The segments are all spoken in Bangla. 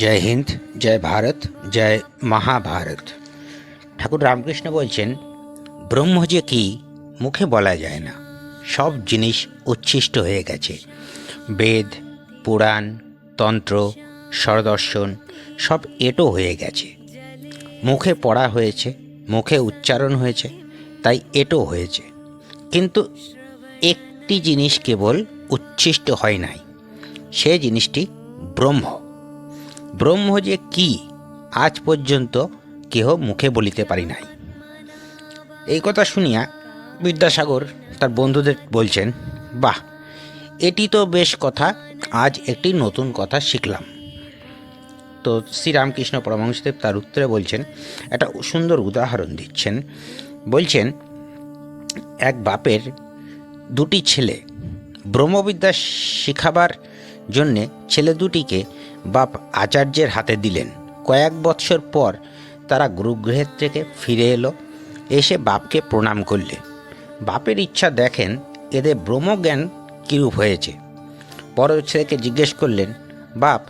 জয় হিন্দ, জয় ভারত, জয় মহাভারত। ঠাকুর রামকৃষ্ণ বলছেন ব্রহ্ম যে কি মুখে বলা যায় না, সব জিনিস উচ্ছিষ্ট হয়ে গেছে। বেদ, পুরাণ, তন্ত্র, স্বরদর্শন, সব এটো হয়ে গেছে। মুখে পড়া হয়েছে, মুখে উচ্চারণ হয়েছে, তাই এটো হয়েছে। কিন্তু একটি জিনিস কেবল উচ্ছিষ্ট হয় নাই, সে জিনিসটি ব্রহ্ম। ব্রহ্ম যে কি, আজ পর্যন্ত কেহ মুখে বলিতে পারি নাই। এই কথা শুনিয়া বিদ্যাসাগর তার বন্ধুদের বলছেন, বাহ, এটি তো বেশ কথা, আজ একটি নতুন কথা শিখলাম। তো শ্রীরামকৃষ্ণ পরমহংসদেব তার উত্তরে বলছেন, একটা সুন্দর উদাহরণ দিচ্ছেন। বলছেন, এক বাপের দুটি ছেলে, ব্রহ্মবিদ্যা শিখাবার জন্যে ছেলে দুটিকে বাপ আচার্যের হাতে দিলেন। কয়েক বৎসর পর তারা গুরুগৃহের থেকে ফিরে এলো, এসে বাপকে প্রণাম করলে। বাপের ইচ্ছা দেখেন এদের ব্রহ্মজ্ঞান কীরূপ হয়েছে। বড় ছেলেকে জিজ্ঞেস করলেন, বাপ,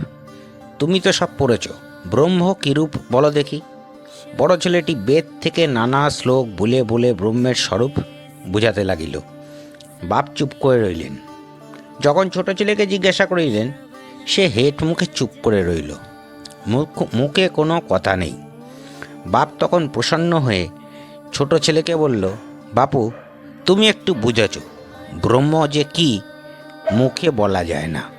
তুমি তো সব পড়েছ, ব্রহ্ম কীরূপ বলো দেখি? বড় ছেলেটি বেদ থেকে নানা শ্লোক বলে বলে ব্রহ্মের স্বরূপ বুঝাতে লাগিল। বাপ চুপ করে রইলেন। যখন ছোট ছেলেকে জিজ্ঞাসা করিলেন সে হেট মুখে চুপ করে রইল। মুখ মুখে কোনো কথা নেই। বাপ তখন প্রসন্ন হয়ে ছোট ছেলেকে বলল, বাপু, তুমি একটু বুঝেছ, ব্রহ্ম যে কি, মুখে বলা যায় না।